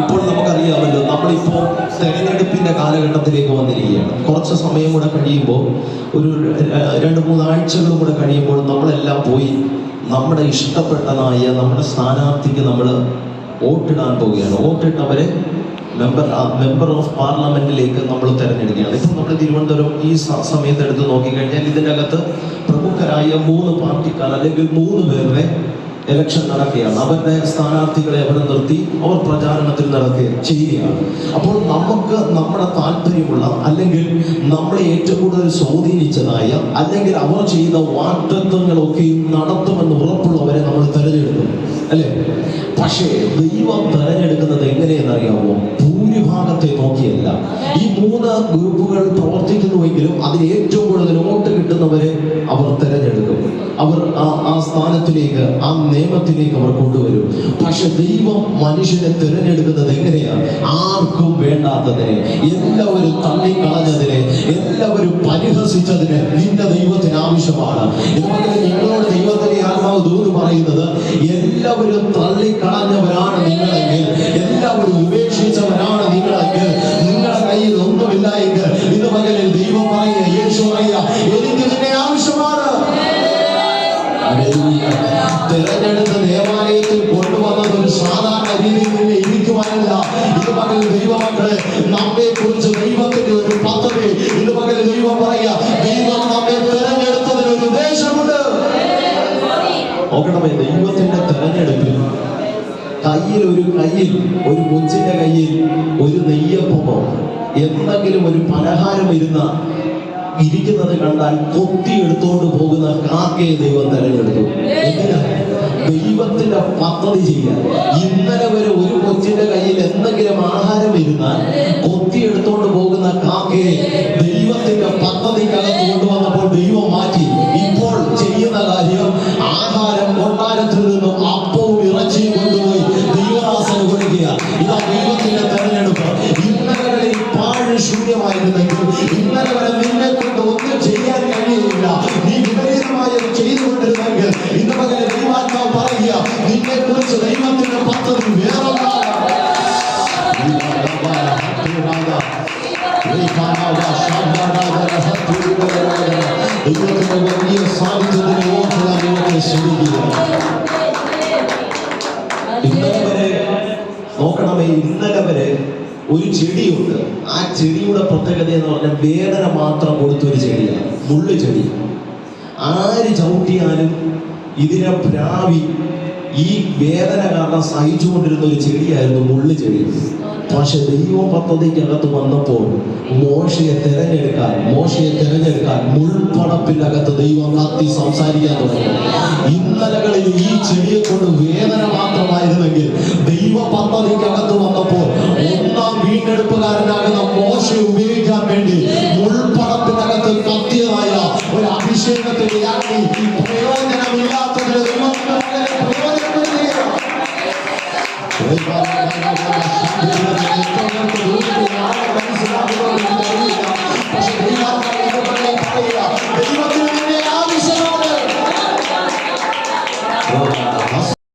ഇപ്പോൾ നമുക്കറിയാമല്ലോ നമ്മളിപ്പോൾ തെരഞ്ഞെടുപ്പിന്റെ കാലഘട്ടത്തിലേക്ക് വന്നിരിക്കുകയാണ്. കുറച്ച് സമയം കൂടെ കഴിയുമ്പോൾ ഒരു രണ്ട് മൂന്ന് ആഴ്ചകളും കൂടെ കഴിയുമ്പോൾ നമ്മളെല്ലാം പോയി നമ്മുടെ ഇഷ്ടപ്പെട്ടതായ നമ്മുടെ സ്ഥാനാർത്ഥിക്ക് നമ്മൾ വോട്ടിടാൻ പോവുകയാണ്. വോട്ടിട്ടവരെ മെമ്പർ മെമ്പർ ഓഫ് പാർലമെന്റിലേക്ക് നമ്മൾ തിരഞ്ഞെടുക്കുകയാണ്. ഇപ്പം നമ്മൾ തിരുവനന്തപുരം ഈ സമയത്ത് എടുത്ത് നോക്കിക്കഴിഞ്ഞാൽ ഇതിന്റെ അകത്ത് പ്രമുഖരായ മൂന്ന് പാർട്ടിക്കാർ അല്ലെങ്കിൽ മൂന്ന് പേരുടെ ഇലക്ഷൻ നടക്കുകയാണ്. അവരുടെ സ്ഥാനാർത്ഥികളെ അവർ നിർത്തി അവർ പ്രചാരണത്തിൽ നടക്കുക ചെയ്യുകയാണ്. അപ്പോൾ നമുക്ക് നമ്മുടെ താല്പര്യമുള്ള അല്ലെങ്കിൽ നമ്മളെ ഏറ്റവും കൂടുതൽ സ്വാധീനിച്ചതായ അല്ലെങ്കിൽ അവർ ചെയ്ത വാറ്റത്വങ്ങളൊക്കെയും നടത്തുമെന്ന് ഉറപ്പുള്ളവരെ നമ്മൾ തിരഞ്ഞെടുക്കും. അല്ലേ? പക്ഷേ ദൈവം തിരഞ്ഞെടുക്കുന്നത് എങ്ങനെയെന്നറിയാമോ? ഭൂരിഭാഗത്തെ നോക്കിയല്ല. ഈ മൂന്ന് ഗ്രൂപ്പുകൾ പ്രവർത്തിക്കുന്നുവെങ്കിലും അതിൽ ഏറ്റവും കൂടുതൽ വോട്ട് കിട്ടുന്നവരെ അവർ തിരഞ്ഞെടുക്കും. അവർ ആ സ്ഥാനത്തിലേക്ക് ആ നിയമത്തിലേക്ക് അവർ കൊണ്ടുവരും. പക്ഷെ ദൈവം മനുഷ്യനെ തിരഞ്ഞെടുക്കുന്നത് എങ്ങനെയാണ് ആർക്കും വേണ്ടാത്തതിനെ എല്ലാവരും തള്ളിക്കളഞ്ഞതിനെ എല്ലാവരും പരിഹസിച്ചതിന് നിന്റെ ദൈവത്തിന് ആവശ്യമാണ്. ഞങ്ങളോട് ദൈവത്തിന്റെ ആത്മാവ് ദൂത് പറയുന്നത് എല്ലാവരും തള്ളിക്കളഞ്ഞവരാണ് തിരഞ്ഞെടുത്ത ദേവാലയത്തിൽ കൊണ്ടുവന്നത് ഒരു സാധാരണ രീതിയിൽ നിന്ന് ഇരിക്കുവാനല്ല. ഇത് പകൽ ദൈവമക്കളെ നമ്മെ കുറിച്ച് ദൈവത്തിന്റെ ഒരു പദ്ധതി. ഇത് പകൽ ദൈവം പറയുക ദൈവം നമ്മെ തിരഞ്ഞെടുത്തതിന് ഒരു ഉദ്ദേശമുണ്ട് നോക്കണമേ ദൈവത്തിന്റെ തെരഞ്ഞെടുപ്പിൽ കയ്യിൽ ഒരു കയ്യിൽ ഒരു കൊച്ചിന്റെ കയ്യിൽ ഒരു നെയ്യപ്പമോ എന്തെങ്കിലും ഒരു പലഹാരം ഇരുന്ന ഇരിക്കുന്നത് കണ്ടാൽ കൊത്തി എടുത്തുകൊണ്ട് പോകുന്ന കാക്കയെ ദൈവം തെരഞ്ഞെടുത്തു. എന്തിനാ? ദൈവത്തിന്റെ പദ്ധതി ചെയ്യാൻ. ഇന്നലെ വരെ ഒരു കൊച്ചിന്റെ കയ്യിൽ എന്തെങ്കിലും ആഹാരം ഇരുന്നാൽ കൊത്തി എടുത്തോണ്ട് പോകുന്ന കാക്കയെ ദൈവത്തിന്റെ പദ്ധതിക്കകത്ത് കൊണ്ടുവന്നപ്പോൾ ദൈവം മാറ്റി. ഇപ്പോൾ ചെയ്യുന്ന കാര്യം ആഹാരം കൊട്ടാരത്തിൽ നിന്നും അപ്പവും ഇറച്ചിയും കൊണ്ടുപോയി ദൈവദാസന് കൊടുക്കുക. ഇതാ ദൈവത്തിന്റെ തെരഞ്ഞെടുപ്പ്. ഇന്നലെ വരെ പാഴ് ശൂന്യമായിരുന്നെങ്കിൽ ഇന്നലെ വരെ പകരം ദൈവാത്മാവ് പറയുക നിന്നെ കുറിച്ച് ദൈവത്തിന്റെ പദ്ധതി ദൈവത്തിന്റെ വലിയ സാന്നിധ്യത്തിന് ഓർക്കാൻ ദൈവത്തെ ശ്രമിക്കുക ഇന്നലെ വരെ നോക്കണമേ ഇന്നലെ വരെ ഒരു ചെടിയുണ്ട്. ആ ചെടിയുടെ പ്രത്യേകത എന്ന് പറഞ്ഞാൽ വേദന മാത്രം കൊടുത്ത ഒരു ചെടിയാണ് മുള്ളു ചെടി. ആര് ചവിട്ടിയാലും ഇതിനെ പ്രാവി ഈ വേദന കാരണം സഹിച്ചുകൊണ്ടിരുന്ന ഒരു ചെടിയായിരുന്നു മുള്ളു ചെടി. പക്ഷെ ദൈവ പദ്ധതിക്കകത്ത് വന്നപ്പോൾ മോശയെ തിരഞ്ഞെടുക്കാൻ മോശയെ തിരഞ്ഞെടുക്കാൻ മുൾപ്പടപ്പിനകത്ത് ദൈവം കത്തി സംസാരിക്കാൻ തുടങ്ങി. ഇന്നലകളിൽ ഈ ചെടിയെ കൊണ്ട് വേദന മാത്രമായിരുന്നെങ്കിൽ ദൈവ പദ്ധതിക്കകത്ത് വന്നപ്പോൾ ഒന്നാം വീണ്ടെടുപ്പുകാരനാകുന്ന മോശയെ ഉപയോഗിക്കാൻ വേണ്ടി മുൾപ്പടപ്പിനകത്ത് കത്തിയതായ ഒരു അഭിഷേകത്തിന്റെ ప్రయోజనమిల్లాత్తులు